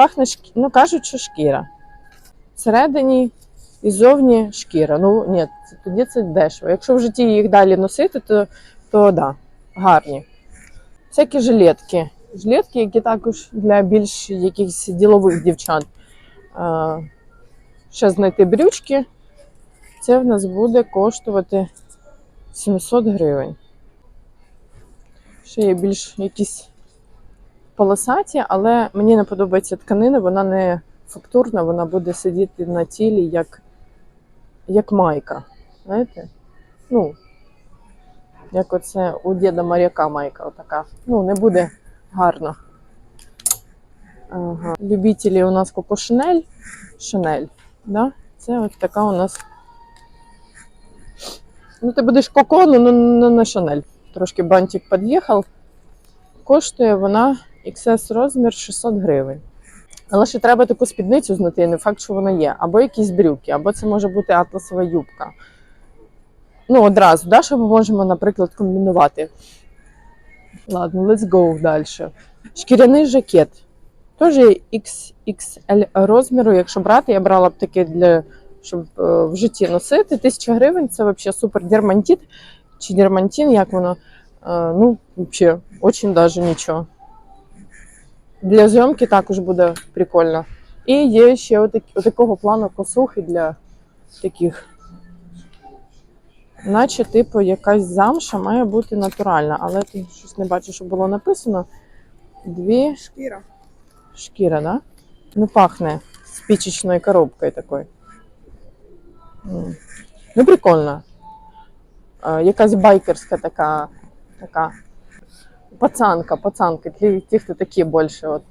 Пахне шкі... ну кажуть, що шкіра. Всередині і зовні шкіра. Ну ні, тоді це дешево. Якщо в житті їх далі носити, то, то да, гарні. Всякі жилетки. Жилетки, які також для більш якихось ділових дівчат. Е, ще знайти брючки. Це в нас буде коштувати 700 гривень. Ще є більш якісь полосаті, але мені не подобається тканина, вона не фактурна, вона буде сидіти на тілі як, як майка. Знаєте? Ну, як оце у діда моряка майка, отака. Ну, не буде гарно. Ага. Любителі у нас Коко Шинель. Шинель. Да? Це от така у нас. Ну, ти будеш коко, ну ну, ну, не Шанель. Трошки бантик під'їхав. Коштує вона XS розмір 600 гривень. Але ще треба таку спідницю знайти, не факт, що вона є. Або якісь брюки, або це може бути атласова юбка. Ну, одразу, да, що ми можемо, наприклад, комбінувати. Ладно, let's go далі. Шкіряний жакет. Теж XXL розміру. Якщо брати, я брала б таке для щоб е, в житті носити. Тисяча гривень це взагалі супер дермантит чи дермантин, як воно. Е, Ну, взагалі, даже нічого. Для зйомки також буде прикольно. І є ще отак, отакого плану косухи для таких. Наче, типу, якась замша має бути натуральна, але тут щось не бачу, що було написано. Дві Шкіра. шкіра, да? Ну, пахне спичечною коробкою такою. Ну, прикольно. Якась байкерська така, така пацанка, пацанка, ті, хто такі більше. От.